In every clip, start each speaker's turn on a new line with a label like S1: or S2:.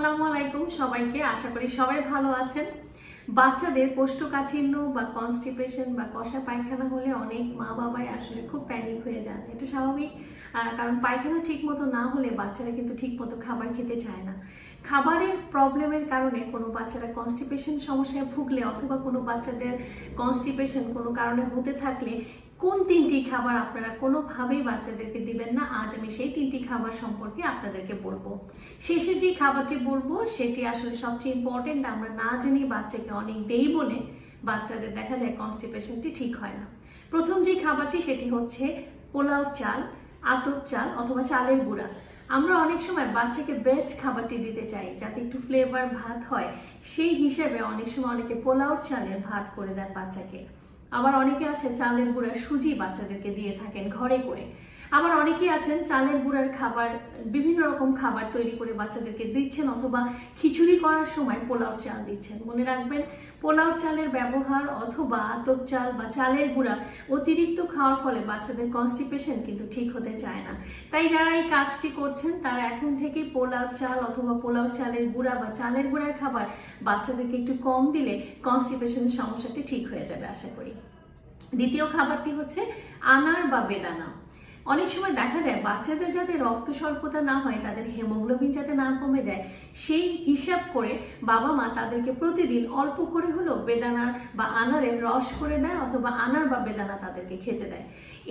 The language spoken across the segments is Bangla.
S1: আসসালামু আলাইকুম সবাইকে, আশা করি সবাই ভালো আছেন। বাচ্চাদের কোষ্ঠকাঠিন্য বা কনস্টিপেশন বা কষা পায়খানা হলে অনেক মা বাবাই আসলে খুব প্যানিক হয়ে যান। এটা স্বাভাবিক কারণ পায়খানা ঠিক মতো না হলে বাচ্চারা কিন্তু ঠিক মতো খাবার খেতে চায় না। খাবারের প্রবলেমের কারণে কোনো বাচ্চারা কনস্টিপেশন সমস্যায় ভুগলে অথবা কোনো বাচ্চাদের কনস্টিপেশন কোনো কারণে হতে থাকলে কোন তিনটি খাবার আপনারা কোনোভাবেই বাচ্চাদেরকে দিবেন না, আজ আমি সেই তিনটি খাবার সম্পর্কে আপনাদেরকে বলব। শেষে যে খাবারটি বলব, সেটি আসলে সবচেয়ে ইম্পর্টেন্ট আমরা না জেনে বাচ্চাকে অনেক দেই বলে বাচ্চাদের দেখা যায় কনস্টিপেশনটি ঠিক হয় না। প্রথম যে খাবারটি, সেটি হচ্ছে পোলাও চাল, আতপ চাল অথবা চালের গুঁড়া। আমরা অনেক সময় বাচ্চাকে বেস্ট খাবারটি দিতে চাই, যাতে একটু ফ্লেভার ভাত হয়। সেই হিসেবে অনেক সময় অনেকে পোলাও চালের ভাত করে দেন বাচ্চাকে। আবার অনেকে আছে চালের গুঁড়া সুজি বাচ্চাদেরকে দিয়ে থাকেন ঘরে করে। আবার অনেকেই আছেন, চালের গুঁড়ার খাবার, বিভিন্ন রকম খাবার তৈরি করে বাচ্চাদেরকে দিচ্ছেন অথবা খিচুড়ি করার সময় পোলাও চাল দিচ্ছেন। মনে রাখবেন, পোলাও চালের ব্যবহার অথবা আতপ চাল বা চালের গুঁড়া অতিরিক্ত খাওয়ার ফলে বাচ্চাদের কনস্টিপেশন কিন্তু ঠিক হতে চায় না। তাই যারা এই কাজটি করছেন, তারা এখন থেকে পোলাও চাল অথবা পোলাও চালের গুঁড়া বা চালের গুঁড়ার খাবার বাচ্চাদেরকে একটু কম দিলে কনস্টিপেশন সমস্যাটি ঠিক হয়ে যাবে, আশা করি। দ্বিতীয় খাবারটি হচ্ছে আনার বা বেদানা। অনেক সময় দেখা যায় বাচ্চাদের যাতে রক্ত স্বল্পতা না হয়, তাদের হেমোগ্লোবিন যাতে না কমে যায় সেই হিসাব করে বাবা মা তাদেরকে প্রতিদিন অল্প করে হলেও বেদানার বা আনারের রস করে দেয় অথবা আনার বা বেদানা তাদেরকে খেতে দেয়।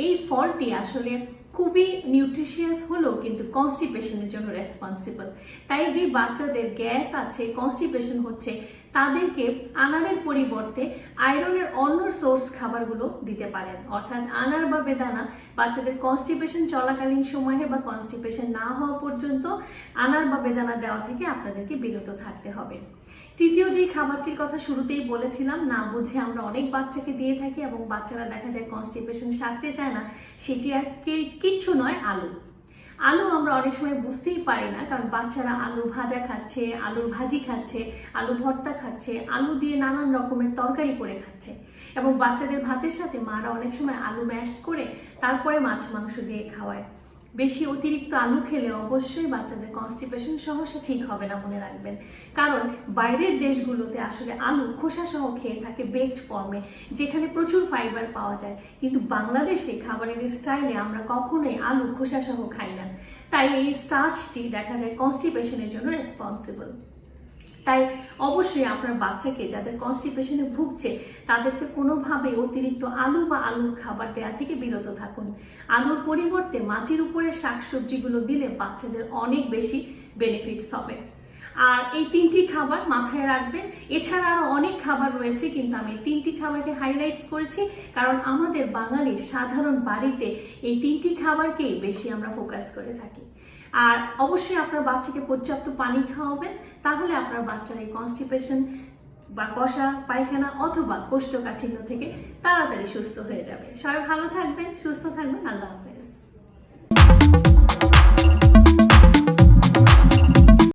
S1: এই ফলটি আসলে খুবই নিউট্রিশিয়াস হলেও কিন্তু কনস্টিপেশনের জন্য রেসপন্সিবল তাই যে বাচ্চাদের গ্যাস আছে কনস্টিপেশন হচ্ছে, তাদেরকে আনারের পরিবর্তে আয়রনের অন্য সোর্স খাবারগুলো দিতে পারেন। অর্থাৎ আনার বা বেদানা বাচ্চাদের কনস্টিপেশন চলাকালীন সময়ে বা কনস্টিপেশন না হওয়া পর্যন্ত আনার বা বেদানা দেওয়া থেকে আপনাদেরকে বিরত থাকতে হবে। তৃতীয় যে খাবারটির কথা শুরুতেই বলেছিলাম, না বুঝে আমরা অনেক বাচ্চাকে দিয়ে থাকি এবং বাচ্চারা দেখা যায় কনস্টিপেশন সারতে চায় না, সেটি আর কে কিচ্ছু নয়, আলু। আলু আমরা অনেক সময় বুঝতেই পারি না, কারণ বাচ্চারা আলু ভাজা খাচ্ছে, আলুর ভাজি খাচ্ছে আলু ভর্তা খাচ্ছে, আলু দিয়ে নানান রকমের তরকারি করে খাচ্ছে। এবং বাচ্চাদের ভাতের সাথে মারা অনেক সময় আলু ম্যাশ করে, তারপরে মাছ মাংস দিয়ে খাওয়ায়। বেশি অতিরিক্ত আলু খেলে অবশ্যই বাচ্চাদের কনস্টিপেশন সমস্যা ঠিক হবে না মনে রাখবেন। কারণ বাইরের দেশগুলোতে আসলে আলু খোসা সহ খেয়ে থাকে বেকড ফর্মে যেখানে প্রচুর ফাইবার পাওয়া যায়। কিন্তু বাংলাদেশে খাবারের স্টাইলে আমরা কখনোই আলু খোসা সহ খাই না। তাই এই স্টার্চটি দেখা যায় কনস্টিপেশনের জন্য রেসপন্সিবল তাই অবশ্যই আপনার বাচ্চাকে যাদের কনস্টিপেশনে ভুগছে, তাদেরকে কোনোভাবে অতিরিক্ত আলু বা আলুর খাবার দেওয়া থেকে বিরত থাকুন। আলুর পরিবর্তে মাটির উপরের শাকসবজিগুলো দিলে বাচ্চাদের অনেক বেশি বেনিফিটস হবে। আর এই তিনটি খাবার মাথায় রাখবেন। এছাড়া আরও অনেক খাবার রয়েছে, কিন্তু আমি তিনটি খাবারকে হাইলাইটস করেছি, কারণ আমাদের বাঙালির সাধারণ বাড়িতে এই তিনটি খাবারকেই বেশি আমরা ফোকাস করে থাকি। আর অবশ্যই আপনার বাচ্চাকে পর্যাপ্ত পানি খাওয়াবেন, তাহলে আপনার বাচ্চার এই কনস্টিপেশন বা কষা, পায়খানা অথবা কোষ্ঠকাঠিন্য থেকে তাড়াতাড়ি সুস্থ হয়ে যাবে। সবাই ভালো থাকবেন, সুস্থ থাকবেন, আল্লাহ হাফেজ।